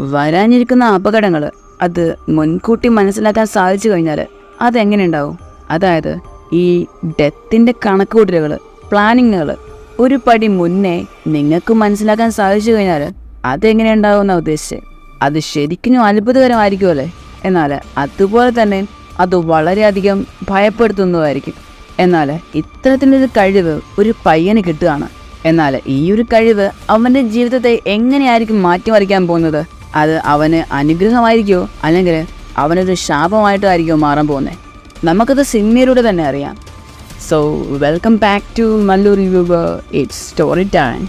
വരാനിരിക്കുന്ന അപകടങ്ങൾ അത് മുൻകൂട്ടി മനസ്സിലാക്കാൻ സാധിച്ചു കഴിഞ്ഞാൽ അതെങ്ങനെ ഉണ്ടാവും അതായത് ഈ ഡെത്തിന്റെ കണക്കുകൂട്ടലുകൾ പ്ലാനിങ്ങുകൾ ഒരു പടി മുന്നേ നിങ്ങൾക്ക് മനസ്സിലാക്കാൻ സാധിച്ചു കഴിഞ്ഞാൽ അതെങ്ങനെ ഉണ്ടാവുമെന്ന ഉദ്ദേശിച്ചത് അത് ശരിക്കും അത്ഭുതകരമായിരിക്കുമല്ലേ എന്നാൽ അതുപോലെ തന്നെ അത് വളരെയധികം ഭയപ്പെടുത്തുന്നതായിരിക്കും. എന്നാൽ ഇത്തരത്തിലൊരു കഴിവ് ഒരു പയ്യന് കിട്ടുകയാണ്. എന്നാൽ ഈ ഒരു കഴിവ് അവന്റെ ജീവിതത്തെ എങ്ങനെയായിരിക്കും മാറ്റിമറിക്കാൻ പോകുന്നത്? അത് അവന് അനുഗ്രഹമായിരിക്കുമോ അല്ലെങ്കിൽ അവനൊരു ശാപമായിട്ടായിരിക്കുമോ മാറാൻ പോകുന്നത് നമുക്കത് സിനിമയിലൂടെ തന്നെ അറിയാം. So welcome back to Mallu review it's story time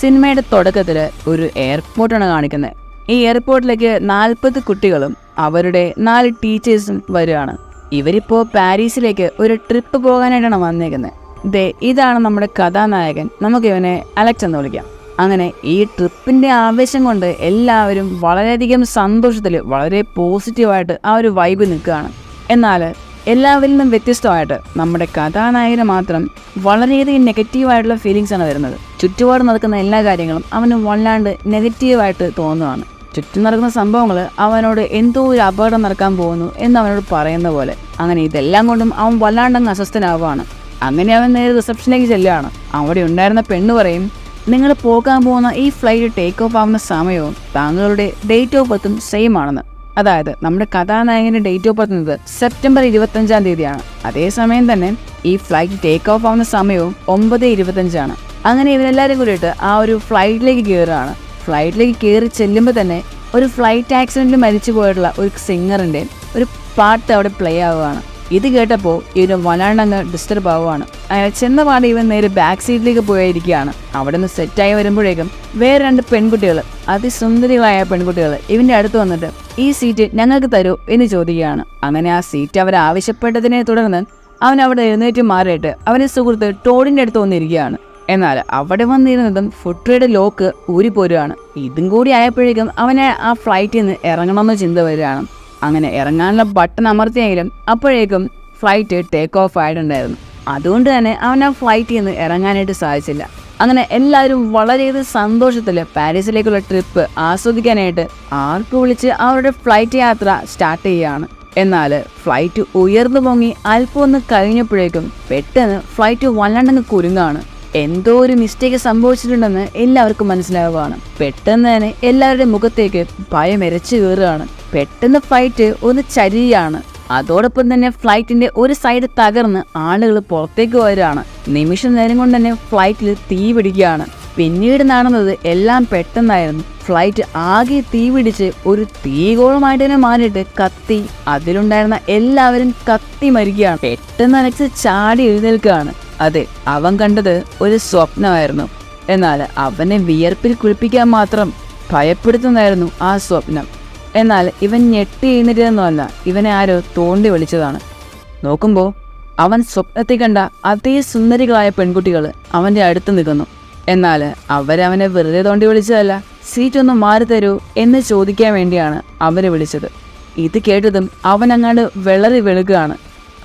സിനിമയുടെ തുടക്കത്തിൽ ഒരു എയർപോർട്ടാണ് കാണിക്കുന്നത്. ഈ എയർപോർട്ടിലേക്ക് നാൽപ്പത് കുട്ടികളും അവരുടെ നാല് ടീച്ചേഴ്സും വരികയാണ്. ഇവരിപ്പോൾ പാരീസിലേക്ക് ഒരു ട്രിപ്പ് പോകാനായിട്ടാണ് വന്നേക്കുന്നത്. ദേ ഇതാണ് നമ്മുടെ കഥാനായകൻ. നമുക്ക് ഇവനെ അലക്സ് എന്ന് വിളിക്കാം. അങ്ങനെ ഈ ട്രിപ്പിന്റെ ആവേശം കൊണ്ട് എല്ലാവരും വളരെയധികം സന്തോഷത്തിൽ വളരെ പോസിറ്റീവായിട്ട് ആ ഒരു വൈബ് നിൽക്കുകയാണ്. എന്നാൽ എല്ലാവരിൽ നിന്നും വ്യത്യസ്തമായിട്ട് നമ്മുടെ കഥാനായകന് മാത്രം വളരെയധികം നെഗറ്റീവായിട്ടുള്ള ഫീലിങ്സ് ആണ് വരുന്നത്. ചുറ്റുപാട് നടക്കുന്ന എല്ലാ കാര്യങ്ങളും അവന് വല്ലാണ്ട് നെഗറ്റീവായിട്ട് തോന്നുകയാണ്. ചുറ്റും നടക്കുന്ന സംഭവങ്ങൾ അവനോട് എന്തോ ഒരു അപകടം നടക്കാൻ പോകുന്നു എന്ന് അവനോട് പറയുന്ന പോലെ. അങ്ങനെ ഇതെല്ലാം കൊണ്ടും അവൻ വല്ലാണ്ടങ്ങ് അസ്വസ്ഥനാവുകയാണ്. അങ്ങനെ അവൻ നേരെ റിസപ്ഷനിലേക്ക് ചെല്ലുകയാണ്. അവിടെ ഉണ്ടായിരുന്ന പെണ്ണ് പറയും നിങ്ങൾ പോകാൻ പോകുന്ന ഈ ഫ്ലൈറ്റ് ടേക്ക് ഓഫ് ആവുന്ന സമയവും താങ്കളുടെ ഡേറ്റ് ഓഫ് ബർത്തും സെയിം ആണെന്ന്. അതായത് നമ്മുടെ കഥാനായകന്റെ ഡേറ്റ് ഓഫ് ബർത്ത് സെപ്റ്റംബർ ഇരുപത്തഞ്ചാം തീയതിയാണ്. അതേസമയം തന്നെ ഈ ഫ്ലൈറ്റ് ടേക്ക് ഓഫ് ആവുന്ന സമയവും ഒമ്പത് ഇരുപത്തഞ്ചാണ് അങ്ങനെ ഇവരെല്ലാവരും കൂടിയിട്ട് ആ ഒരു ഫ്ലൈറ്റിലേക്ക് കയറുകയാണ്. ഫ്ലൈറ്റിലേക്ക് കയറി ചെല്ലുമ്പോൾ തന്നെ ഒരു ഫ്ലൈറ്റ് ആക്സിഡന്റിൽ മരിച്ചു പോയിട്ടുള്ള ഒരു സിംഗറിന്റെ ഒരു പാട്ട് അവിടെ പ്ലേ ആവുകയാണ്. ഇത് കേട്ടപ്പോൾ ഇവന് വല്ലാണ്ടങ്ങ് ഡിസ്റ്റർബ് ആവുകയാണ് അയാൾ ചെന്ന പാടെ ഇവൻ നേരെ ബാക്ക് സീറ്റിലേക്ക് പോയിരിക്കുകയാണ്. അവിടെ നിന്ന് സെറ്റായി വരുമ്പോഴേക്കും വേറെ രണ്ട് പെൺകുട്ടികൾ അതിസുന്ദരികളായ പെൺകുട്ടികൾ ഇവന്റെ അടുത്ത് വന്നിട്ട് ഈ സീറ്റ് ഞങ്ങൾക്ക് തരൂ എന്ന് ചോദിക്കുകയാണ്. അങ്ങനെ ആ സീറ്റ് അവർ ആവശ്യപ്പെട്ടതിനെ തുടർന്ന് അവൻ അവിടെ എഴുന്നേറ്റ് മാറിയിട്ട് അവന്റെ സുഹൃത്ത് ടോഡിന്റെ അടുത്ത് വന്നിരിക്കുകയാണ്. എന്നാൽ അവിടെ വന്നിരുന്നതും ഫുട്രയുടെ ലോക്ക് ഊരിപ്പോരുകയാണ് ഇതും കൂടി ആയപ്പോഴേക്കും അവനെ ആ ഫ്ലൈറ്റിൽ നിന്ന് ഇറങ്ങണമെന്ന് ചിന്ത വരികയാണ്. അങ്ങനെ ഇറങ്ങാനുള്ള ബട്ടൺ അമർത്തിയെങ്കിലും അപ്പോഴേക്കും ഫ്ലൈറ്റ് ടേക്ക് ഓഫ് ആയിട്ടുണ്ടായിരുന്നു. അതുകൊണ്ട് തന്നെ അവൻ ആ ഫ്ലൈറ്റിൽ നിന്ന് ഇറങ്ങാനായിട്ട് സാധിച്ചില്ല. അങ്ങനെ എല്ലാവരും വളരെയധികം സന്തോഷത്തിൽ പാരീസിലേക്കുള്ള ട്രിപ്പ് ആസ്വദിക്കാനായിട്ട് ആർക്ക് വിളിച്ച് അവരുടെ ഫ്ലൈറ്റ് യാത്ര സ്റ്റാർട്ട് ചെയ്യുകയാണ്. എന്നാൽ ഫ്ലൈറ്റ് ഉയർന്നു പൊങ്ങി അല്പം ഒന്ന് കഴിഞ്ഞപ്പോഴേക്കും പെട്ടെന്ന് ഫ്ലൈറ്റ് വല്ലാണ്ടങ്ങ് കുരുങ്ങാണ്. എന്തോ ഒരു മിസ്റ്റേക്ക് സംഭവിച്ചിട്ടുണ്ടെന്ന് എല്ലാവർക്കും മനസ്സിലാവുകയാണ്. പെട്ടെന്ന് തന്നെ എല്ലാവരുടെ മുഖത്തേക്ക് ഭയം എരച്ചു കയറുകയാണ്. പെട്ടെന്ന് ഫ്ലൈറ്റ് ഒന്ന് ചരിയാണ്. അതോടൊപ്പം തന്നെ ഫ്ലൈറ്റിന്റെ ഒരു സൈഡ് തകർന്ന് ആളുകൾ പുറത്തേക്ക് വരികയാണ് നിമിഷ നേരം കൊണ്ട് തന്നെ ഫ്ലൈറ്റിൽ തീ പിടിക്കുകയാണ്. പിന്നീട് നടന്നത് എല്ലാം പെട്ടെന്നായിരുന്നു. ഫ്ലൈറ്റ് ആകെ തീ പിടിച്ച് ഒരു തീകോളമായിട്ട് തന്നെ മാറിയിട്ട് കത്തി. അതിലുണ്ടായിരുന്ന എല്ലാവരും കത്തി മരിക്കുകയാണ്. പെട്ടെന്ന് അലക്സ് ചാടി എഴുന്നേൽക്കുകയാണ്. അതെ അവൻ കണ്ടത് ഒരു സ്വപ്നമായിരുന്നു. എന്നാൽ അവനെ വിയർപ്പിൽ കുളിപ്പിക്കാൻ മാത്രം ഭയപ്പെടുത്തുന്നതായിരുന്നു ആ സ്വപ്നം. എന്നാൽ ഇവൻ ഞെട്ടി എഴുന്നേറ്റതൊന്നുമല്ല ഇവനെ ആരോ തോണ്ടി വിളിച്ചതാണ്. നോക്കുമ്പോൾ അവൻ സ്വപ്നത്തിൽ കണ്ട അതേ സുന്ദരികളായ പെൺകുട്ടികൾ അവന്റെ അടുത്ത് നിൽക്കുന്നു. എന്നാൽ അവരവനെ വെറുതെ തോണ്ടി വിളിച്ചതല്ല സീറ്റ് ഒന്ന് മാറി തരൂ എന്ന് ചോദിക്കാൻ വേണ്ടിയാണ് അവരെ വിളിച്ചത്. ഇത് കേട്ടതും അവൻ അങ്ങാണ്ട് വിളറി വെളുക്കുകയാണ്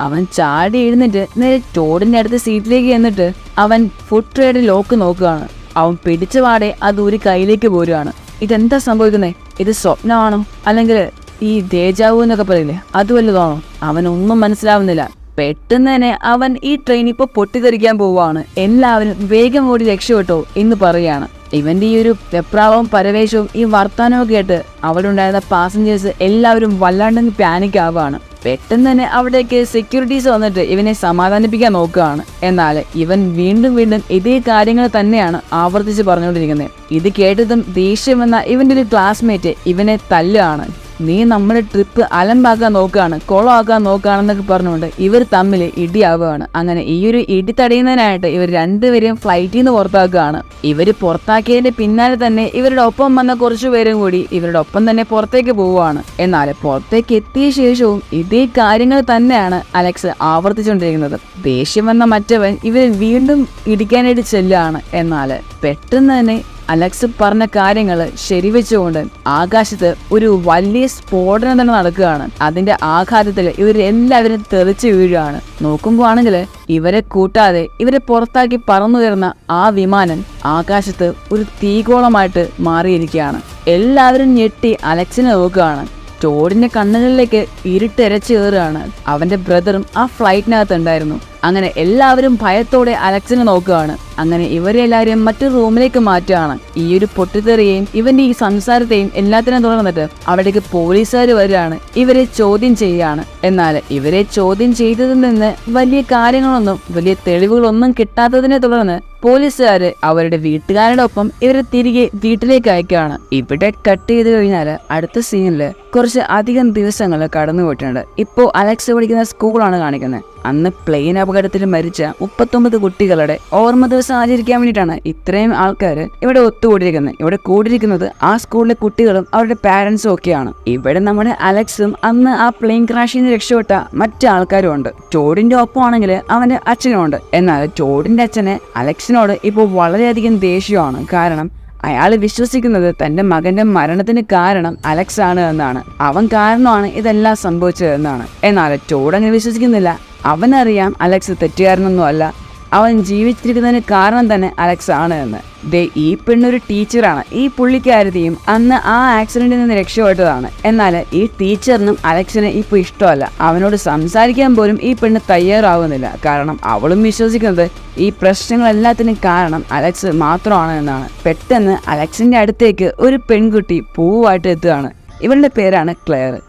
അവൻ ചാടി എഴുന്നിട്ട് നേരെ ടോഡിന്റെ അടുത്ത സീറ്റിലേക്ക് ചെന്നിട്ട് അവൻ ഫുഡ് ട്രേഡ് ലോക്ക് നോക്കുകയാണ്. അവൻ പിടിച്ച പാടെ അത് ഒരു കയ്യിലേക്ക് പോരുകയാണ്. ഇതെന്താ സംഭവിക്കുന്നത് ഇത് സ്വപ്നമാണോ? അല്ലെങ്കിൽ ഈ ദേജാവു എന്നൊക്കെ പറയില്ലേ? അത് വല്ലതാണോ? അവനൊന്നും മനസ്സിലാവുന്നില്ല. പെട്ടെന്ന് തന്നെ അവൻ ഈ ട്രെയിൻ ഇപ്പോൾ പൊട്ടിത്തെറിക്കാൻ പോവുകയാണ്. എല്ലാവരും വേഗം ഓടി രക്ഷപ്പെട്ടോ എന്ന് പറയുകയാണ്. ഇവന്റെ ഈ ഒരു വെപ്രാവവും പരവേശവും ഈ വർത്താനവും കേട്ട് അവിടെ ഉണ്ടായിരുന്ന പാസഞ്ചേഴ്സ് എല്ലാവരും വല്ലാണ്ടെങ്കിൽ പാനിക് ആവുകയാണ്. പെട്ടെന്ന് തന്നെ അവിടേക്ക് സെക്യൂരിറ്റീസ് വന്നിട്ട് ഇവനെ സമാധാനിപ്പിക്കാൻ നോക്കുകയാണ്. എന്നാൽ ഇവൻ വീണ്ടും വീണ്ടും ഇതേ കാര്യങ്ങൾ തന്നെയാണ് ആവർത്തിച്ച് പറഞ്ഞുകൊണ്ടിരിക്കുന്നത്. ഇത് കേട്ടതും ദേഷ്യം വന്ന ഇവന്റെ ഒരു ക്ലാസ്മേറ്റ് ഇവനെ തല്ലുകയാണ്. നീ നമ്മുടെ ട്രിപ്പ് അലമ്പാക്കാൻ നോക്കുകയാണ് കൊളമാക്കാൻ നോക്കുകയാണെന്നൊക്കെ പറഞ്ഞുകൊണ്ട് ഇവർ തമ്മിൽ ഇടിയാവുകയാണ്. അങ്ങനെ ഈ ഒരു ഇടി തടയുന്നതിനായിട്ട് ഇവർ രണ്ടുപേരെയും ഫ്ലൈറ്റിൽ നിന്ന് പുറത്താക്കുകയാണ്. ഇവർ പുറത്താക്കിയതിന്റെ പിന്നാലെ തന്നെ ഇവരുടെ ഒപ്പം വന്ന കുറച്ചു പേരും കൂടി ഇവരുടെ ഒപ്പം തന്നെ പുറത്തേക്ക് പോവുകയാണ്. എന്നാൽ പുറത്തേക്ക് എത്തിയ ശേഷവും ഇതേ കാര്യങ്ങൾ തന്നെയാണ് അലക്സ് ആവർത്തിച്ചുകൊണ്ടിരിക്കുന്നത്. ദേഷ്യം വന്ന മറ്റവൻ ഇവർ വീണ്ടും ഇടിക്കാനായിട്ട് ചെല്ലുകയാണ്. എന്നാൽ പെട്ടെന്ന് തന്നെ അലക്സ് പറഞ്ഞ കാര്യങ്ങൾ ശരിവെച്ചുകൊണ്ട് ആകാശത്ത് ഒരു വലിയ സ്ഫോടനം തന്നെ നടക്കുകയാണ്. അതിന്റെ ആഘാതത്തിൽ ഇവരെല്ലാവരും തെറിച്ചു വീഴുകയാണ്. നോക്കുമ്പോൾ ആണെങ്കിൽ ഇവരെ കൂട്ടാതെ ഇവരെ പുറത്താക്കി പറന്നുയർന്ന ആ വിമാനം ആകാശത്ത് ഒരു തീകോളമായിട്ട് മാറിയിരിക്കുകയാണ്. എല്ലാവരും ഞെട്ടി അലക്സിനെ നോക്കുകയാണ്. ടോഡിന്റെ കണ്ണുകളിലേക്ക് ഇരുട്ടെരച്ച് കയറുകയാണ്. അവന്റെ ബ്രദറും ആ ഫ്ലൈറ്റിനകത്ത് ഉണ്ടായിരുന്നു. അങ്ങനെ എല്ലാവരും ഭയത്തോടെ അലക്സിനെ നോക്കുകയാണ്. അങ്ങനെ ഇവരെ എല്ലാവരെയും മറ്റൊരു റൂമിലേക്ക് മാറ്റുകയാണ്. ഈ ഒരു പൊട്ടിത്തെറിയെയും ഇവന്റെ ഈ സംസാരത്തെയും എല്ലാത്തിനും തുടർന്നിട്ട് അവിടേക്ക് പോലീസുകാർ വരികയാണ്. ഇവരെ ചോദ്യം ചെയ്യുകയാണ്. എന്നാൽ ഇവരെ ചോദ്യം ചെയ്തതിൽ നിന്ന് വലിയ കാര്യങ്ങളൊന്നും വലിയ തെളിവുകളൊന്നും കിട്ടാത്തതിനെ തുടർന്ന് പോലീസുകാര് അവരുടെ വീട്ടുകാരുടെ ഒപ്പം ഇവരെ തിരികെ വീട്ടിലേക്ക് അയക്കുകയാണ്. ഇവിടെ കട്ട് ചെയ്ത് കഴിഞ്ഞാൽ അടുത്ത സീനിൽ കുറച്ച് അധികം ദിവസങ്ങൾ കടന്നു പോയിട്ടുണ്ട് ഇപ്പോൾ അലക്സ് പഠിക്കുന്ന സ്കൂളാണ് കാണിക്കുന്നത്. അന്ന് പ്ലെയിൻ അപകടത്തിൽ മരിച്ച മുപ്പത്തൊമ്പത് കുട്ടികളുടെ ഓർമ്മ ദിവസം ആചരിക്കാൻ വേണ്ടിയിട്ടാണ് ഇത്രയും ആൾക്കാർ ഇവിടെ ഒത്തുകൂടിയിരിക്കുന്നത്. ഇവിടെ കൂടിയിരിക്കുന്നത് ആ സ്കൂളിലെ കുട്ടികളും അവരുടെ പാരൻസും ഒക്കെയാണ്. ഇവിടെ നമ്മുടെ അലക്സും അന്ന് ആ പ്ലെയിൻ ക്രാഷിൽ നിന്ന് രക്ഷപ്പെട്ട മറ്റു ആൾക്കാരും ഉണ്ട്. ചോടിന്റെ ഒപ്പമാണെങ്കിൽ അവന്റെ അച്ഛനുമുണ്ട് എന്നാൽ ചോടിന്റെ അച്ഛനെ അലക്സിനോട് ഇപ്പോൾ വളരെയധികം ദേഷ്യമാണ്. കാരണം അയാൾ വിശ്വസിക്കുന്നത് തന്റെ മകന്റെ മരണത്തിന് കാരണം അലക്സ് ആണ് എന്നാണ്. അവൻ കാരണമാണ് ഇതെല്ലാം സംഭവിച്ചത് എന്നാണ്. എന്നാൽ ചോടങ്ങനെ വിശ്വസിക്കുന്നില്ല. അവനറിയാം അലക്സ് തെറ്റുകാരനൊന്നും അല്ല. അവൻ ജീവിച്ചിരിക്കുന്നതിന് കാരണം തന്നെ അലക്സ് ആണ് എന്ന്. ദേ ഈ പെണ്ണൊരു ടീച്ചറാണ്. ഈ പുള്ളിക്കാരുതിയും അന്ന് ആ ആക്സിഡന്റിൽ നിന്ന് രക്ഷപ്പെട്ടതാണ്. എന്നാൽ ഈ ടീച്ചറിനും അലക്സിന് ഇപ്പോൾ ഇഷ്ടമല്ല. അവനോട് സംസാരിക്കാൻ പോലും ഈ പെണ്ണ് തയ്യാറാവുന്നില്ല. കാരണം അവളും വിശ്വസിക്കുന്നത് ഈ പ്രശ്നങ്ങളെല്ലാത്തിനും കാരണം അലക്സ് മാത്രമാണ് എന്നാണ്. പെട്ടെന്ന് അലക്സിന്റെ അടുത്തേക്ക് ഒരു പെൺകുട്ടി പൂവായിട്ട് എത്തുകയാണ്. ഇവളുടെ പേരാണ് ക്ലെയർ.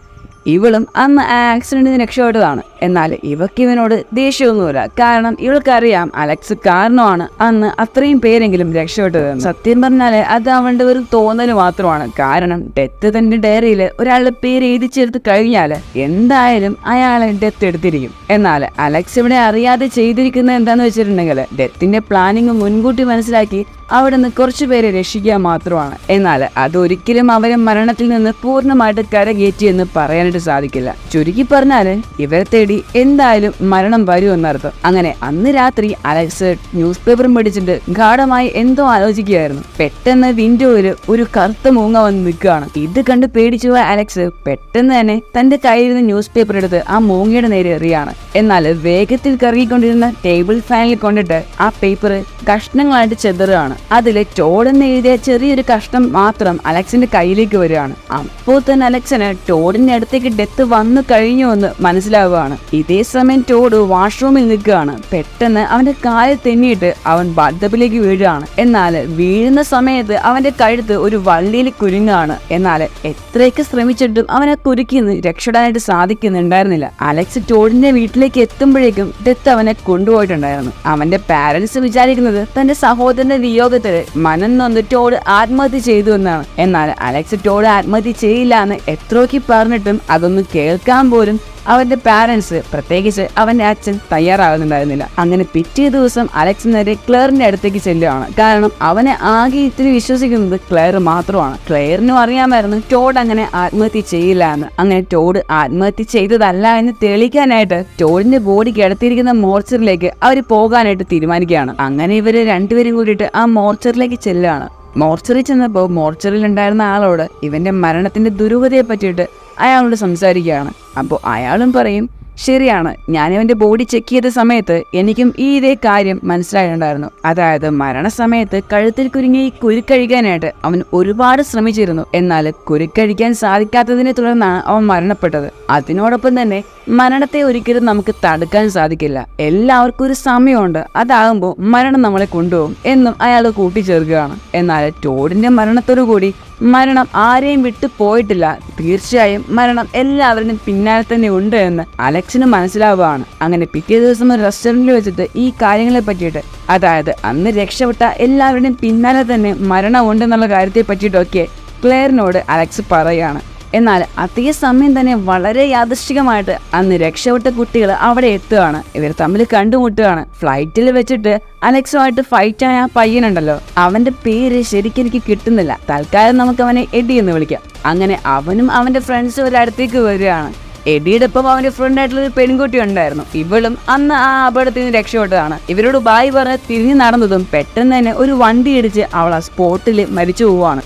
ഇവളും അന്ന് ആ ആക്സിഡന്റിൽ നിന്ന് രക്ഷപ്പെട്ടതാണ്. എന്നാൽ ഇവക്ക് ഇവനോട് ദേഷ്യമൊന്നുമില്ല. കാരണം ഇവൾക്കറിയാം അലക്സ് കാരണമാണ് അന്ന് അത്രയും പേരെങ്കിലും രക്ഷപ്പെട്ടത് സത്യം പറഞ്ഞാൽ അത് അവളുടെ ഒരു തോന്നൽ മാത്രമാണ്. കാരണം ഡെത്ത് തന്റെ ഡയറിയിൽ ഒരാളുടെ പേര് എഴുതി ചേർത്ത് എന്തായാലും അയാളെ ഡെത്ത് എടുത്തിരിക്കും. എന്നാൽ അലക്സ് ഇവിടെ അറിയാതെ ചെയ്തിരിക്കുന്നത് എന്താന്ന് വെച്ചിട്ടുണ്ടെങ്കിൽ ഡെത്തിന്റെ പ്ലാനിങ് മുൻകൂട്ടി മനസ്സിലാക്കി അവിടെ നിന്ന് കുറച്ചു പേരെ രക്ഷിക്കുക മാത്രമാണ്. എന്നാൽ അതൊരിക്കലും അവരെ മരണത്തിൽ നിന്ന് പൂർണമായിട്ട് കരകയറ്റി എന്ന് പറയാനായിട്ട് സാധിക്കില്ല. ചുരുക്കി പറഞ്ഞാൽ ഇവരെ തേടി എന്തായാലും മരണം വരുമെന്നർത്ഥം അങ്ങനെ അന്ന് രാത്രി അലക്സ് ന്യൂസ് പേപ്പറും പഠിച്ചിട്ട് ഗാഠമായി എന്തോ ആലോചിക്കുകയായിരുന്നു. പെട്ടെന്ന് വിൻഡോയിൽ ഒരു കറുത്ത മൂങ്ങ വന്ന് നിൽക്കുകയാണ്. ഇത് കണ്ട് പേടിച്ചു പോയ അലക്സ് പെട്ടെന്ന് തന്നെ തന്റെ കയ്യിൽ നിന്ന് ന്യൂസ് പേപ്പർ എടുത്ത് ആ മൂങ്ങയുടെ നേരെ എറിയാണ്. എന്നാൽ വേഗത്തിൽ കറങ്ങിക്കൊണ്ടിരുന്ന ടേബിൾ ഫാനിൽ കൊണ്ടിട്ട് ആ പേപ്പർ കഷ്ണങ്ങളായിട്ട് ചെതറുകയാണ്. അതിൽ ടോഡെന്ന് എഴുതിയ ചെറിയൊരു കഷ്ണം മാത്രം അലക്സിന്റെ കയ്യിലേക്ക് വരികയാണ്. അപ്പോൾ തന്നെ അലക്സിന് ടോഡിന്റെ അടുത്തേക്ക് ഡെത്ത് വന്നു കഴിഞ്ഞു എന്ന് മനസ്സിലാവുകയാണ്. ഇതേ സമയം ടോഡ് വാഷ്റൂമിൽ നിൽക്കുകയാണ്. പെട്ടെന്ന് അവന്റെ കാലിൽ തെന്നിയിട്ട് അവൻ ബാത്തപ്പിലേക്ക് വീഴുകയാണ്. എന്നാൽ വീഴുന്ന സമയത്ത് അവന്റെ കഴുത്ത് ഒരു വള്ളിയിൽ കുരുങ്ങാണ് എന്നാൽ എത്രയൊക്കെ ശ്രമിച്ചിട്ടും അവനെ കുരുക്കി രക്ഷപ്പെടാനായിട്ട് സാധിക്കുന്നുണ്ടായിരുന്നില്ല. അലക്സ് ടോഡിന്റെ വീട്ടിലേക്ക് എത്തുമ്പോഴേക്കും ഡെത്ത് അവനെ കൊണ്ടുപോയിട്ടുണ്ടായിരുന്നു. അവന്റെ പാരന്റ്സ് വിചാരിക്കുന്നത് തന്റെ സഹോദരന്റെ വിയോഗത്തിൽ മനം നൊന്ന് ടോഡ് ആത്മഹത്യ ചെയ്തു എന്നാണ്. എന്നാൽ അലക്സ് ടോഡ് ആത്മഹത്യ ചെയ്യില്ല എന്ന് എത്രയൊക്കെ പറഞ്ഞിട്ടും അതൊന്നും കേൾക്കാൻ പോലും അവന്റെ പാരന്റ്സ് പ്രത്യേകിച്ച് അവന്റെ അച്ഛൻ തയ്യാറാകുന്നുണ്ടായിരുന്നില്ല. അങ്ങനെ പിറ്റേ ദിവസം അലക്സ് നേരെ ക്ലെയറിന്റെ അടുത്തേക്ക് ചെല്ലുകയാണ്. കാരണം അവനെ ആകെ ഇത്തിരി വിശ്വസിക്കുന്നത് ക്ലെയർ മാത്രമാണ്. ക്ലെയറിനും അറിയാമായിരുന്നു ടോഡ് അങ്ങനെ ആത്മഹത്യ ചെയ്യില്ല എന്ന്. അങ്ങനെ ടോഡ് ആത്മഹത്യ ചെയ്തതല്ല എന്ന് തെളിയിക്കാനായിട്ട് ടോഡിന്റെ ബോഡി കിടത്തിയിരിക്കുന്ന മോർച്ചറിലേക്ക് അവർ പോകാനായിട്ട് തീരുമാനിക്കുകയാണ്. അങ്ങനെ ഇവർ രണ്ടുപേരും കൂടിയിട്ട് ആ മോർച്ചറിലേക്ക് ചെല്ലുകയാണ്. മോർച്ചറി ചെന്നപ്പോൾ മോർച്ചറിൽ ഉണ്ടായിരുന്ന ആളോട് ഇവന്റെ മരണത്തിന്റെ ദുരൂഹതയെ പറ്റിയിട്ട് അയാളോട് സംസാരിക്കുകയാണ്. അപ്പോൾ അയാളും പറയും ശരിയാണ്. ഞാൻ ഇവന്റെ ബോഡി ചെക്ക് ചെയ്ത സമയത്ത് എനിക്കും ഈ ഇതേ കാര്യം മനസ്സിലായിട്ടുണ്ടായിരുന്നു. അതായത് മരണസമയത്ത് കഴുത്തിൽ കുരുങ്ങി കുരുക്കഴിക്കാനായിട്ട് അവൻ ഒരുപാട് ശ്രമിച്ചിരുന്നു. എന്നാൽ കുരുക്കഴിക്കാൻ സാധിക്കാത്തതിനെ തുടർന്നാണ് അവൻ മരണപ്പെട്ടത്. അതിനോടൊപ്പം തന്നെ മരണത്തെ ഒരിക്കലും നമുക്ക് തടുക്കാൻ സാധിക്കില്ല. എല്ലാവർക്കും ഒരു സമയമുണ്ട്. അതാകുമ്പോൾ മരണം നമ്മളെ കൊണ്ടുപോകും എന്നും അയാൾ കൂട്ടിച്ചേർക്കുകയാണ്. എന്നാൽ ടോഡിന്റെ മരണത്തോടു കൂടി മരണം ആരെയും വിട്ടു പോയിട്ടില്ല. തീർച്ചയായും മരണം എല്ലാവരുടെയും പിന്നാലെ തന്നെ ഉണ്ട് എന്ന് അലക്സിന് മനസ്സിലാവുകയാണ്. അങ്ങനെ പിറ്റേ ദിവസം ഒരു റെസ്റ്റോറന്റിൽ വെച്ചിട്ട് ഈ കാര്യങ്ങളെ പറ്റിയിട്ട് അതായത് അന്ന് രക്ഷപ്പെട്ട എല്ലാവരുടെയും പിന്നാലെ തന്നെ മരണം ഉണ്ടെന്നുള്ള കാര്യത്തെ പറ്റിയിട്ടൊക്കെ ക്ലെയറിനോട് അലക്സ് പറയുകയാണ്. എന്നാൽ അതേ സമയം തന്നെ വളരെ യാദൃശ്ചികമായിട്ട് അന്ന് രക്ഷപ്പെട്ട കുട്ടികൾ അവിടെ എത്തുകയാണ്. ഇവർ തമ്മിൽ കണ്ടുമുട്ടുകയാണ്. ഫ്ലൈറ്റിൽ വെച്ചിട്ട് അലക്സുമായിട്ട് ഫൈറ്റ് ആയ പയ്യനുണ്ടല്ലോ. അവന്റെ പേര് ശരിക്കും എനിക്ക് കിട്ടുന്നില്ല. തൽക്കാലം നമുക്ക് അവനെ എഡി എന്ന് വിളിക്കാം. അങ്ങനെ അവനും അവന്റെ ഫ്രണ്ട്സും ഒരു അടുത്തേക്ക് വരികയാണ്. എഡിയുടെ ഒപ്പം അവന്റെ ഫ്രണ്ട് ആയിട്ടുള്ള ഒരു പെൺകുട്ടി ഉണ്ടായിരുന്നു. ഇവളും അന്ന് ആ അപകടത്തിൽ നിന്ന് രക്ഷപ്പെട്ടതാണ്. ഇവരോട് ബായ് പറഞ്ഞ് തിരിഞ്ഞു നടന്നതും പെട്ടെന്ന് തന്നെ ഒരു വണ്ടി ഇടിച്ച് അവൾ ആ സ്പോട്ടിൽ മരിച്ചു പോവാണ്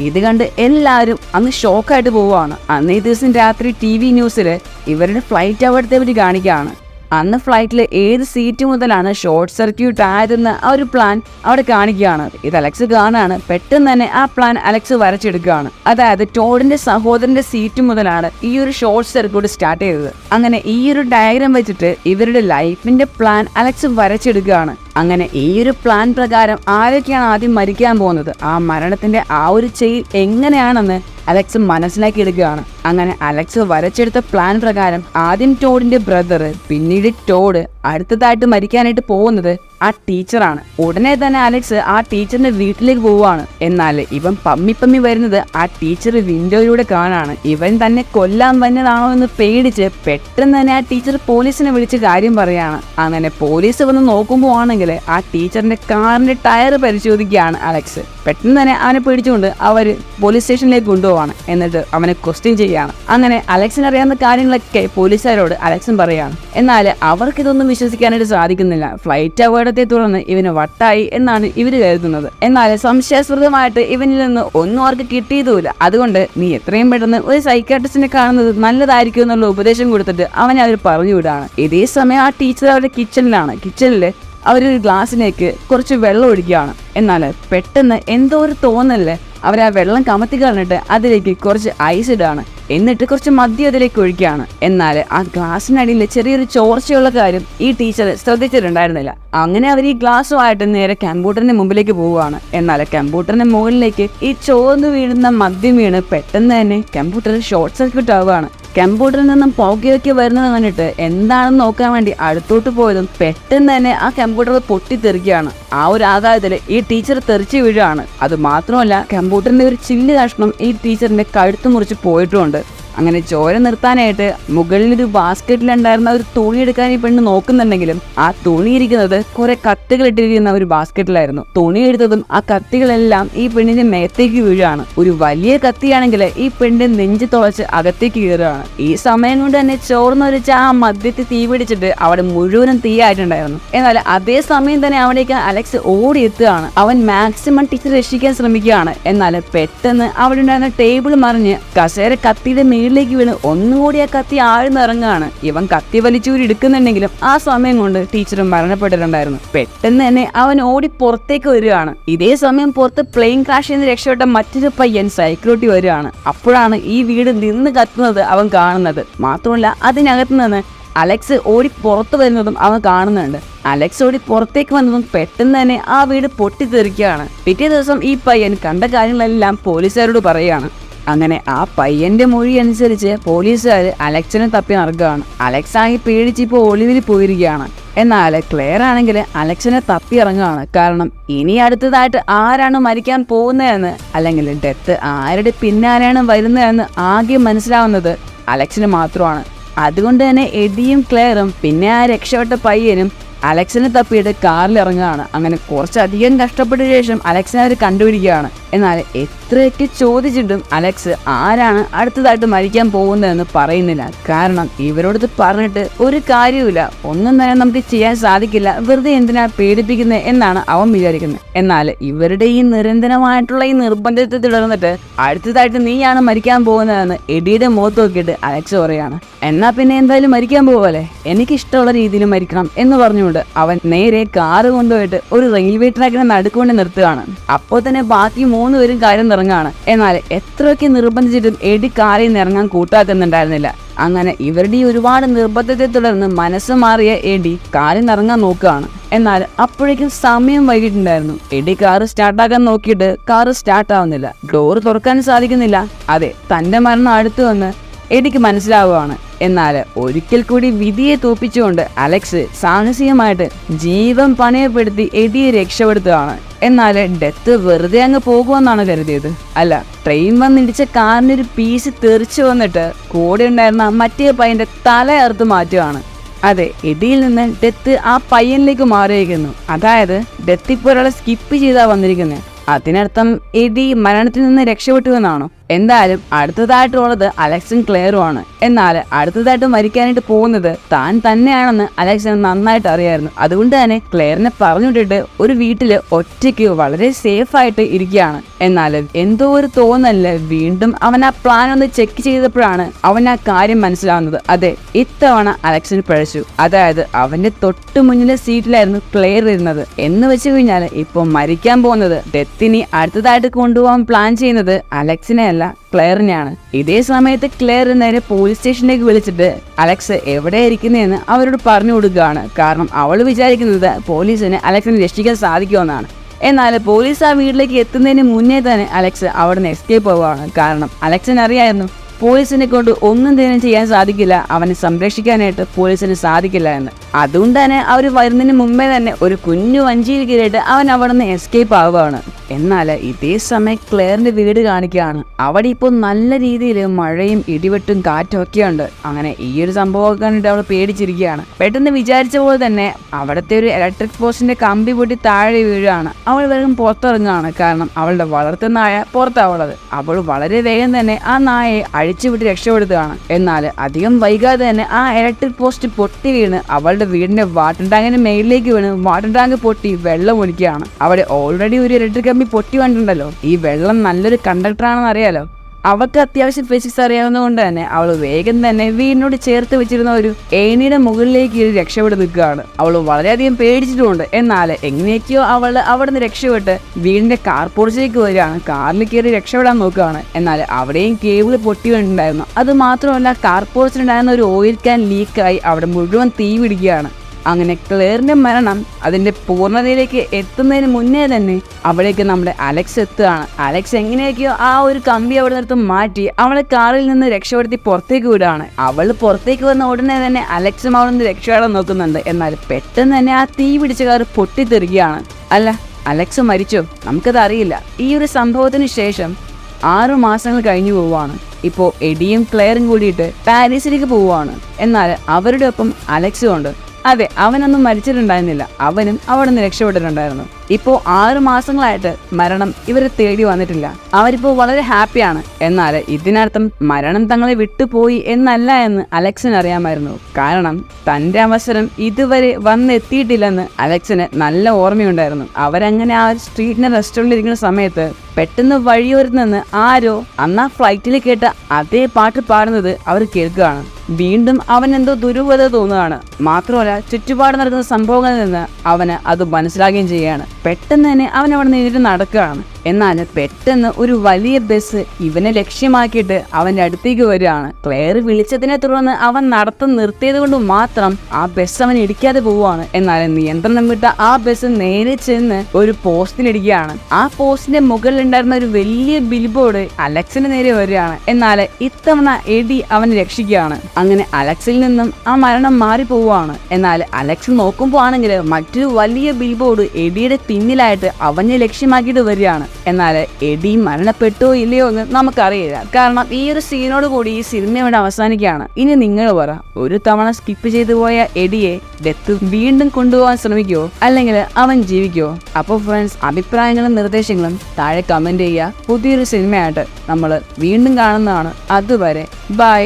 ഇത് കണ്ട് എല്ലാവരും അന്ന് ഷോക്കായിട്ട് പോവുകയാണ്. അന്നേ ദിവസം രാത്രി ടി വി ന്യൂസിൽ ഇവരുടെ ഫ്ലൈറ്റ് അവിടുത്തെ പറ്റി കാണിക്കുകയാണ്. അന്ന് ഫ്ലൈറ്റിൽ ഏത് സീറ്റ് മുതലാണ് ഷോർട്ട് സർക്യൂട്ട് ആയതെന്ന് ആ ഒരു പ്ലാൻ അവിടെ കാണിക്കുകയാണ്. ഇത് അലക്സ് കാണാണ് പെട്ടെന്ന് തന്നെ ആ പ്ലാൻ അലക്സ് വരച്ചെടുക്കുകയാണ്. അതായത് ടോഡിന്റെ സഹോദരന്റെ സീറ്റ് മുതലാണ് ഈ ഒരു ഷോർട്ട് സർക്യൂട്ട് സ്റ്റാർട്ട് ചെയ്തത്. അങ്ങനെ ഈ ഒരു ഡയഗ്രാം വെച്ചിട്ട് ഇവരുടെ ലൈഫിന്റെ പ്ലാൻ അലക്സ് വരച്ചെടുക്കുകയാണ്. അങ്ങനെ ഈ ഒരു പ്ലാൻ പ്രകാരം ആരൊക്കെയാണ് ആദ്യം മരിക്കാൻ പോകുന്നത്? ആ മരണത്തിന്റെ ആ ഒരു ചെയിൽ എങ്ങനെയാണെന്ന് അലക്സ് മനസ്സിലാക്കി എടുക്കുകയാണ്. അങ്ങനെ അലക്സ് വരച്ചെടുത്ത പ്ലാൻ പ്രകാരം ആദ്യം ടോഡിന്റെ ബ്രദർ പിന്നീട് ടോഡ് അടുത്തതായിട്ട് മരിക്കാനായിട്ട് പോകുന്നത് ആ ടീച്ചറാണ്. ഉടനെ തന്നെ അലക്സ് ആ ടീച്ചറിന്റെ വീട്ടിലേക്ക് പോവുകയാണ് എന്നാൽ ഇവൻ പമ്മി പമ്മി വരുന്നത് ആ ടീച്ചർ വിൻഡോയിലൂടെ കാണാണ്. ഇവൻ തന്നെ കൊല്ലാൻ വന്നതാണോ എന്ന് പേടിച്ച് പെട്ടെന്ന് തന്നെ ആ ടീച്ചർ പോലീസിനെ വിളിച്ച് കാര്യം പറയാണ്. അങ്ങനെ പോലീസ് വന്ന് നോക്കുമ്പോൾ ആണെങ്കിൽ ആ ടീച്ചറിന്റെ കാറിന്റെ ടയർ പരിശോധിക്കുകയാണ് അലക്സ്. പെട്ടെന്ന് തന്നെ അവനെ പേടിച്ചുകൊണ്ട് അവർ പോലീസ് സ്റ്റേഷനിലേക്ക് കൊണ്ടുപോവാണ്. എന്നിട്ട് അവനെ ക്വസ്റ്റ്യൻ ചെയ്യുകയാണ്. അങ്ങനെ അലക്സിന് അറിയാവുന്ന കാര്യങ്ങളൊക്കെ പോലീസുകാരോട് അലക്സും പറയാണ്. എന്നാൽ അവർക്ക് ഇതൊന്നും വിശ്വസിക്കാനായിട്ട് സാധിക്കുന്നില്ല. ഫ്ലൈറ്റ് അപകടത്തെ തുടർന്ന് ഇവന് വട്ടായി എന്നാണ് ഇവർ കരുതുന്നത്. എന്നാൽ സംശയാസ്പദമായിട്ട് ഇവനിൽ നിന്ന് ഒന്നും അവർക്ക് കിട്ടിയതുമില്ല. അതുകൊണ്ട് നീ എത്രയും പെട്ടെന്ന് ഒരു സൈക്കാട്രിസ്റ്റിനെ കാണുന്നത് നല്ലതായിരിക്കും എന്നുള്ള ഉപദേശം കൊടുത്തിട്ട് അവനെ അവർ പറഞ്ഞു വിടാണ് ഇതേ സമയം ആ ടീച്ചർ അവരുടെ കിച്ചണിലാണ് കിച്ചണിൽ അവരൊരു ഗ്ലാസ്സിലേക്ക് കുറച്ച് വെള്ളം ഒഴിക്കുകയാണ്. എന്നാൽ പെട്ടെന്ന് എന്തോ ഒരു തോന്നൽ അവർ ആ വെള്ളം കമത്തി കളഞ്ഞിട്ട് അതിലേക്ക് കുറച്ച് ഐസ് ഇടാണ്. എന്നിട്ട് കുറച്ച് മദ്യം അതിലേക്ക് ഒഴിക്കുകയാണ്. എന്നാൽ ആ ഗ്ലാസ്സിനടിയിൽ ചെറിയൊരു ചോർച്ചയുള്ള കാര്യം ഈ ടീച്ചർ ശ്രദ്ധിച്ചിട്ടുണ്ടായിരുന്നില്ല. അങ്ങനെ അവർ ഈ ഗ്ലാസ്സുമായിട്ട് നേരെ കമ്പ്യൂട്ടറിന്റെ മുമ്പിലേക്ക് പോവുകയാണ്. എന്നാൽ കമ്പ്യൂട്ടറിന്റെ മുകളിലേക്ക് ഈ ചോർന്നു വീഴുന്ന മദ്യം വീണ് പെട്ടെന്ന് തന്നെ കമ്പ്യൂട്ടർ ഷോർട്ട് സർക്യൂട്ട് ആവുകയാണ്. കമ്പ്യൂട്ടറിൽ നിന്നും പുകയൊക്കെ വരുന്നത് കണ്ടിട്ട് എന്താണെന്ന് നോക്കാൻ വേണ്ടി അടുത്തോട്ട് പോയതും പെട്ടെന്ന് തന്നെ ആ കമ്പ്യൂട്ടർ പൊട്ടിത്തെറിക്കുകയാണ്. ആ ഒരു ആഘാതത്തിൽ ഈ ടീച്ചർ തെറിച്ച് വീഴുകയാണ്. അത് മാത്രമല്ല കമ്പ്യൂട്ടറിന്റെ ഒരു ചില്ല് കഷ്ണം ഈ ടീച്ചറിന്റെ കഴുത്ത് മുറിച്ച് പോയിട്ടുമുണ്ട് അങ്ങനെ ചോര നിർത്താനായിട്ട് മുകളിൽ ഒരു ബാസ്ക്കറ്റിലുണ്ടായിരുന്ന ഒരു തുണി എടുക്കാൻ ഈ പെണ്ണ് നോക്കുന്നുണ്ടെങ്കിലും ആ തുണി ഇരിക്കുന്നത് കുറെ കത്തുകൾ ഇട്ടിരിക്കുന്ന ഒരു ബാസ്ക്കറ്റിലായിരുന്നു തുണി എടുത്തതും ആ കത്തികളെല്ലാം ഈ പെണ്ണിന്റെ മേത്തേക്ക് വീഴുകയാണ് ഒരു വലിയ കത്തിയാണെങ്കിൽ ഈ പെണ്ണിന്റെ നെഞ്ച് തുളച്ച് അകത്തേക്ക് കയറുകയാണ്. ഈ സമയം കൊണ്ട് തന്നെ ചോർന്നൊരിച്ച ആ മദ്യത്തിൽ തീ പിടിച്ചിട്ട് അവിടെ മുഴുവനും തീയായിട്ടുണ്ടായിരുന്നു എന്നാൽ അതേ സമയം തന്നെ അവിടേക്ക് അലക്സ് ഓടി എത്തുകയാണ് അവൻ മാക്സിമം ടീച്ചർ രക്ഷിക്കാൻ ശ്രമിക്കുകയാണ്. എന്നാൽ പെട്ടെന്ന് അവിടെ ഉണ്ടായിരുന്ന ടേബിൾ മറിഞ്ഞ് കസേര കത്തിയുടെ മേളിലേക്ക് വീണ് ഒന്നുകൂടി ആ കത്തി ആഴ്ന്നിറങ്ങാണ് ഇവൻ കത്തി വലിച്ചൂരി എടുക്കുന്നുണ്ടെങ്കിലും ആ സമയം കൊണ്ട് ടീച്ചർ മരണപ്പെട്ടിട്ടുണ്ടായിരുന്നു. പെട്ടെന്ന് തന്നെ അവൻ ഓടി പുറത്തേക്ക് വരികയാണ്. ഇതേ സമയം പുറത്ത് പ്ലെയിൻ ക്രാഷ് ചെയ്ത് രക്ഷപ്പെട്ട മറ്റൊരു പയ്യൻ സൈക്കിളോട്ടി വരികയാണ്. അപ്പോഴാണ് ഈ വീട് നിന്ന് കത്തുന്നത് അവൻ കാണുന്നത്. മാത്രമല്ല അതിനകത്ത് നിന്ന് അലക്സ് ഓടി പുറത്തു വരുന്നതും അവൻ കാണുന്നുണ്ട്. അലക്സ് ഓടി പുറത്തേക്ക് വന്നതും പെട്ടെന്ന് തന്നെ ആ വീട് പൊട്ടിത്തെറിക്കുകയാണ്. പിറ്റേ ദിവസം ഈ പയ്യൻ കണ്ട കാര്യങ്ങളെല്ലാം പോലീസുകാരോട് പറയുകയാണ്. അങ്ങനെ ആ പയ്യന്റെ മൊഴി അനുസരിച്ച് പോലീസുകാർ അലക്സിനെ തപ്പി നടക്കുകയാണ്. അലക്സ് ആകെ പേടിച്ച് ഇപ്പോൾ ഒളിവിൽ പോയിരിക്കുകയാണ്. എന്നാൽ ക്ലെയർ ആണെങ്കിൽ അലക്സിനെ തപ്പി ഇറങ്ങുകയാണ്. കാരണം ഇനി അടുത്തതായിട്ട് ആരാണ് മരിക്കാൻ പോകുന്നതെന്ന് അല്ലെങ്കിൽ ഡെത്ത് ആരുടെ പിന്നാലെയാണ് വരുന്നതെന്ന് ആകെ മനസ്സിലാവുന്നത് അലക്സിന് മാത്രമാണ്. അതുകൊണ്ട് തന്നെ എഡിയും ക്ലെയറും പിന്നെ ആ രക്ഷപ്പെട്ട പയ്യനും അലക്സിനെ തപ്പിയിട്ട് കാറിൽ ഇറങ്ങുകയാണ്. അങ്ങനെ കുറച്ചധികം കഷ്ടപ്പെട്ട ശേഷം അലക്സിനെ അവർ കണ്ടുപിടിക്കുകയാണ്. എന്നാൽ എത്രയൊക്കെ ചോദിച്ചിട്ടും അലക്സ് ആരാണ് അടുത്തതായിട്ട് മരിക്കാൻ പോകുന്നതെന്ന് പറയുന്നില്ല. കാരണം ഇവരോടത് പറഞ്ഞിട്ട് ഒരു കാര്യവുമില്ല. ഒന്നും തന്നെ നമുക്ക് ചെയ്യാൻ സാധിക്കില്ല. വെറുതെ എന്തിനാ പേടിപ്പിക്കുന്നത് എന്നാണ് അവൻ വിചാരിക്കുന്നത്. എന്നാൽ ഇവരുടെ ഈ നിരന്തരമായിട്ടുള്ള ഈ നിർബന്ധത്തെ തുടർന്നിട്ട് അടുത്തതായിട്ട് നീയാണ് മരിക്കാൻ പോകുന്നതെന്ന് എഡിയുടെ മുഖത്ത് നോക്കിയിട്ട് അലക്സ് പറയാണ് എന്നാ പിന്നെ എന്തായാലും മരിക്കാൻ പോവല്ലേ? എനിക്ക് ഇഷ്ടമുള്ള രീതിയിൽ മരിക്കണം എന്ന് പറഞ്ഞുകൊണ്ട് അവൻ നേരെ കാറ് കൊണ്ടുപോയിട്ട് ഒരു റെയിൽവേ ട്രാക്കിനെ നടുക്കൊണ്ട് നിർത്തുകയാണ്. അപ്പോൾ തന്നെ ബാക്കി മൂന്ന് പേരും കാര്യം നിറങ്ങാണ്. എന്നാൽ എത്രയൊക്കെ നിർബന്ധിച്ചിട്ടും എടി കാര്യം നിറങ്ങാൻ കൂട്ടാക്കുന്നുണ്ടായിരുന്നില്ല. അങ്ങനെ ഇവരുടെ ഒരുപാട് നിർബന്ധത്തെ തുടർന്ന് മനസ്സ് മാറിയ എഡി കാറിൽ നിറങ്ങാൻ നോക്കുകയാണ്. എന്നാൽ അപ്പോഴേക്കും സമയം വൈകിട്ടുണ്ടായിരുന്നു. എഡി കാറ് സ്റ്റാർട്ടാക്കാൻ നോക്കിയിട്ട് കാറ് സ്റ്റാർട്ട് ആവുന്നില്ല. ഡോർ തുറക്കാൻ സാധിക്കുന്നില്ല. അതെ തന്റെ മരണം അടുത്തു വന്ന് എഡിക്ക് മനസ്സിലാവുകയാണ്. എന്നാൽ ഒരിക്കൽ കൂടി വിധിയെ തോപ്പിച്ചുകൊണ്ട് അലക്സ് സാഹസികമായിട്ട് ജീവൻ പണയപ്പെടുത്തി എടിയെ രക്ഷപ്പെടുത്തുകയാണ്. എന്നാൽ ഡെത്ത് വെറുതെ അങ്ങ് പോകുമെന്നാണ് കരുതിയത്. അല്ല ട്രെയിൻ വന്നിടിച്ച കാറിനൊരു പീസ് തെറിച്ചു വന്നിട്ട് കൂടെ ഉണ്ടായിരുന്ന മറ്റേ പയ്യന്റെ തല അറുത്ത് മാറ്റുകയാണ്. അതെ എടിയിൽ നിന്ന് ഡെത്ത് ആ പയ്യനിലേക്ക് മാറിയിരിക്കുന്നു. അതായത് ഡെത്ത് ഇപ്പോൾ ഒരാളെ സ്കിപ്പ് ചെയ്താ വന്നിരിക്കുന്നത് അതിനർത്ഥം എടി മരണത്തിൽ നിന്ന് രക്ഷപ്പെട്ടു എന്നാണോ? എന്തായാലും അടുത്തതായിട്ടുള്ളത് അലക്സും ക്ലെയറും ആണ് എന്നാൽ അടുത്തതായിട്ട് മരിക്കാനായിട്ട് പോകുന്നത് താൻ തന്നെയാണെന്ന് അലക്സിന് നന്നായിട്ട് അറിയായിരുന്നു. അതുകൊണ്ട് തന്നെ ക്ലെയറിനെ പറഞ്ഞു വിട്ടിട്ട് ഒരു വീട്ടിൽ ഒറ്റയ്ക്ക് വളരെ സേഫ് ആയിട്ട് ഇരിക്കുകയാണ്. എന്നാൽ എന്തോ ഒരു തോന്നൽ വീണ്ടും അവൻ ആ പ്ലാൻ ഒന്ന് ചെക്ക് ചെയ്തപ്പോഴാണ് അവൻ ആ കാര്യം മനസ്സിലാവുന്നത്. അതെ ഇത്തവണ അലക്സിന് പഴച്ചു. അതായത് അവന്റെ തൊട്ട് മുന്നിലെ സീറ്റിലായിരുന്നു ക്ലെയർ ഇരുന്നത്. എന്ന് വെച്ച് കഴിഞ്ഞാൽ ഇപ്പോൾ മരിക്കാൻ പോകുന്നത്. ഡെത്തിനി അടുത്തതായിട്ട് കൊണ്ടുപോകാൻ പ്ലാൻ ചെയ്യുന്നത് അലക്സിനെ അല്ല ക്ലെയറിനെയാണ് ഇതേ സമയത്ത് ക്ലെയർ നേരെ പോലീസ് സ്റ്റേഷനിലേക്ക് വിളിച്ചിട്ട് അലക്സ് എവിടെ ഇരിക്കുന്നതെന്ന് അവരോട് പറഞ്ഞു കൊടുക്കുകയാണ്. കാരണം അവൾ വിചാരിക്കുന്നത് പോലീസിന് അലക്സിനെ രക്ഷിക്കാൻ സാധിക്കുമെന്നാണ്. എന്നാൽ പോലീസ് ആ വീട്ടിലേക്ക് എത്തുന്നതിന് മുന്നേ തന്നെ അലക്സ് അവിടെ നിന്ന് എസ്കേപ്പ് ആവുകയാണ് കാരണം അലക്സിന് അറിയായിരുന്നു പോലീസിനെ കൊണ്ട് ഒന്നും തന്നെ ചെയ്യാൻ സാധിക്കില്ല. അവനെ സംരക്ഷിക്കാനായിട്ട് പോലീസിന് സാധിക്കില്ല എന്ന്. അതുകൊണ്ട് തന്നെ അവർ വരുന്നതിന് മുമ്പേ തന്നെ ഒരു കുഞ്ഞു വഞ്ചിയിൽ കയറിയിട്ട് അവൻ അവിടെ നിന്ന് എസ്കേപ്പ് ആവുകയാണ്. എന്നാൽ ഇതേ സമയം ക്ലെയറിന്റെ വീട് കാണിക്കുകയാണ്. അവിടെ ഇപ്പോൾ നല്ല രീതിയിൽ മഴയും ഇടിവെട്ടും കാറ്റും ഒക്കെ ഉണ്ട് അങ്ങനെ ഈ ഒരു സംഭവമൊക്കെ കണ്ടിട്ട് അവൾ പേടിച്ചിരിക്കുകയാണ്. പെട്ടെന്ന് വിചാരിച്ച പോലെ തന്നെ അവിടുത്തെ ഒരു ഇലക്ട്രിക് പോസ്റ്റിന്റെ കമ്പി പൊട്ടി താഴെ വീഴുകയാണ്. അവൾ വേഗം പുറത്തിറങ്ങുകയാണ്. കാരണം അവളുടെ വളർത്തുന്ന നായ പുറത്താവുള്ളത് അവൾ വളരെ വേഗം തന്നെ ആ നായയെ അഴിച്ചുവിട്ട് രക്ഷപ്പെടുത്തുകയാണ്. എന്നാൽ അധികം വൈകാതെ തന്നെ ആ ഇലക്ട്രിക് പോസ്റ്റ് പൊട്ടി വീണ് അവളുടെ വീടിന്റെ വാട്ടർ ടാങ്കിന്റെ മേളിലേക്ക് വീണ് വാട്ടർ ടാങ്ക് പൊട്ടി വെള്ളം ഒലിക്കുകയാണ്. അവിടെ ഓൾറെഡി ഒരു ഇലക്ട്രിക് കമ്പി പൊട്ടി വന്നിട്ടുണ്ടല്ലോ. ഈ വെള്ളം നല്ലൊരു കണ്ടക്ടർ ആണെന്ന് അറിയാലോ. അവൾക്ക് അത്യാവശ്യം ഫിസിക്സ് അറിയാവുന്നതുകൊണ്ട് തന്നെ അവൾ വേഗം തന്നെ വീടിനോട് ചേർത്ത് വെച്ചിരുന്ന ഒരു ഏണിയുടെ മുകളിലേക്ക് ഇരു രക്ഷപ്പെട്ട് നിൽക്കുകയാണ്. അവൾ വളരെയധികം പേടിച്ചിട്ടുമുണ്ട്. എന്നാൽ എങ്ങനെയൊക്കെയോ അവൾ അവിടെ നിന്ന് രക്ഷപ്പെട്ട് വീടിന്റെ കാർ പോർച്ചിലേക്ക് വരികയാണ്. കാറിൽ കയറി രക്ഷപ്പെടാൻ നോക്കുകയാണ്. എന്നാൽ അവിടെയും കേബിൾ പൊട്ടി വീണിട്ടുണ്ടായിരുന്നു. അത് മാത്രമല്ല കാർ പോർച്ചിലുണ്ടായിരുന്ന ഒരു ഓയിൽ ക്യാൻ ലീക്കായി അവിടെ മുഴുവൻ തീ പിടിക്കുകയാണ്. അങ്ങനെ ക്ലെയറിന്റെ മരണം അതിന്റെ പൂർണതയിലേക്ക് എത്തുന്നതിന് മുന്നേ തന്നെ അവിടേക്ക് നമ്മുടെ അലക്സ് എത്തുകയാണ്. അലക്സ് എങ്ങനെയൊക്കെയോ ആ ഒരു കമ്പി അവിടെ നിർത്തും മാറ്റി അവളെ കാറിൽ നിന്ന് രക്ഷപ്പെടുത്തി പുറത്തേക്ക് വിടുകയാണ്. അവൾ പുറത്തേക്ക് വന്ന ഉടനെ തന്നെ അലക്സും അവിടെ നിന്ന് രക്ഷപ്പെടാൻ നോക്കുന്നുണ്ട്. എന്നാൽ പെട്ടെന്ന് തന്നെ ആ തീ പിടിച്ച കാർ പൊട്ടിത്തെറിക്കുകയാണ് അല്ല അലക്സ് മരിച്ചോ? നമുക്കത് അറിയില്ല. ഈ ഒരു സംഭവത്തിന് ശേഷം ആറു മാസങ്ങൾ കഴിഞ്ഞു പോവുകയാണ്. ഇപ്പോൾ എഡിയും ക്ലെയറും കൂടിയിട്ട് പാരീസിലേക്ക് പോവുകയാണ്. എന്നാൽ അവരുടെ ഒപ്പം അലക്സും ഉണ്ട്. അതെ അവനൊന്നും മരിച്ചിട്ടുണ്ടായിരുന്നില്ല. അവനും അവിടെ നിന്ന് രക്ഷപ്പെട്ടിട്ടുണ്ടായിരുന്നു. ഇപ്പോൾ ആറു മാസങ്ങളായിട്ട് മരണം ഇവരെ തേടി വന്നിട്ടില്ല. അവരിപ്പോൾ വളരെ ഹാപ്പിയാണ്. എന്നാൽ ഇതിനർത്ഥം മരണം തങ്ങളെ വിട്ടുപോയി എന്നല്ല എന്ന് അലക്സിന് അറിയാമായിരുന്നു. കാരണം തന്റെ അവസരം ഇതുവരെ വന്നെത്തിയിട്ടില്ലെന്ന് അലക്സിന് നല്ല ഓർമ്മയുണ്ടായിരുന്നു. അവരങ്ങനെ ആ സ്ട്രീറ്റിന്റെ റെസ്റ്റോറന്റിൽ ഇരിക്കുന്ന സമയത്ത് പെട്ടെന്ന് വഴിയോരത്ത് നിന്ന് ആരോ അന്ന് ആ ഫ്ലൈറ്റിൽ കേട്ട അതേ പാട്ട് പാടുന്നത് അവർ കേൾക്കുകയാണ്. വീണ്ടും അവൻ എന്തോ ദുരൂഹത തോന്നുകയാണ്. മാത്രമല്ല ചുറ്റുപാട് നടക്കുന്ന സംഭവങ്ങളിൽ നിന്ന് അവന് അത് മനസ്സിലാകുകയും ചെയ്യുകയാണ്. പെട്ടെന്ന് തന്നെ അവൻ അവിടെ നിന്ന് നടക്കുകയാണ്. എന്നാൽ പെട്ടെന്ന് ഒരു വലിയ ബസ് ഇവനെ ലക്ഷ്യമാക്കിയിട്ട് അവന്റെ അടുത്തേക്ക് വരികയാണ്. ക്ലെയർ വിളിച്ചതിനെ തുടർന്ന് അവൻ നടത്തം നിർത്തിയത് കൊണ്ട് മാത്രം ആ ബസ് അവൻ ഇടിക്കാതെ പോവുകയാണ്. എന്നാൽ നിയന്ത്രണം വിട്ട ആ ബസ് നേരെ ചെന്ന് ഒരു പോസ്റ്റിലിടിക്കുകയാണ് ആ പോസ്റ്റിന്റെ മുകളിൽ ഉണ്ടായിരുന്ന ഒരു വലിയ ബിൽബോർഡ് അലക്സിന് നേരെ വരികയാണ്. എന്നാൽ ഇത്തവണ എഡി അവനെ രക്ഷിക്കുകയാണ്. അങ്ങനെ അലക്സിൽ നിന്നും ആ മരണം മാറി പോവുകയാണ്. എന്നാൽ അലക്സ് നോക്കുമ്പോൾ ആണെങ്കിൽ മറ്റൊരു വലിയ ബിൽബോർഡ് എഡിയുടെ പിന്നിലായിട്ട് അവനെ ലക്ഷ്യമാക്കിയിട്ട് വരികയാണ്. എന്നാൽ എഡി മരണപ്പെട്ടോ ഇല്ലയോ എന്ന് നമുക്കറിയില്ല. കാരണം ഈ ഒരു സീനോട് കൂടി ഈ സിനിമ ഇവിടെ അവസാനിക്കുകയാണ്. ഇനി നിങ്ങൾ പറ ഒരു തവണ സ്കിപ്പ് ചെയ്തു പോയ എഡിയെ ഡെത്ത് വീണ്ടും കൊണ്ടുപോകാൻ ശ്രമിക്കുമോ അല്ലെങ്കിൽ അവൻ ജീവിക്കുമോ അപ്പോൾ ഫ്രണ്ട്സ് അഭിപ്രായങ്ങളും നിർദ്ദേശങ്ങളും താഴെ കമന്റ് ചെയ്യുക. പുതിയൊരു സിനിമയായിട്ട് നമ്മൾ വീണ്ടും കാണുന്നതാണ്. അതുവരെ ബൈ